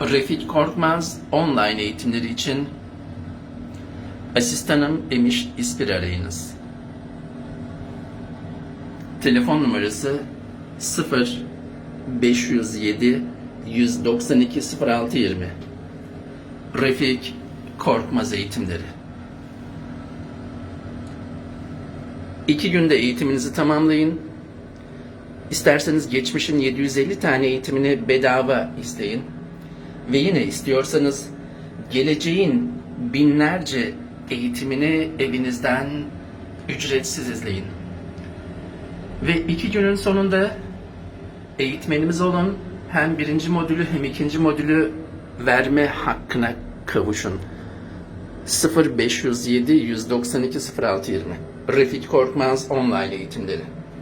Refik Korkmaz online eğitimleri için asistanım Emiş İspir arayınız. Telefon numarası 0 507 192 0620 Refik Korkmaz eğitimleri. İki günde eğitiminizi tamamlayın. İsterseniz geçmişin 750 tane eğitimini bedava isteyin. Ve yine istiyorsanız geleceğin binlerce eğitimini evinizden ücretsiz izleyin. Ve iki günün sonunda eğitmenimiz olun. Hem birinci modülü hem ikinci modülü verme hakkına kavuşun. 0507 192 0620 Refik Korkmaz online eğitimleri.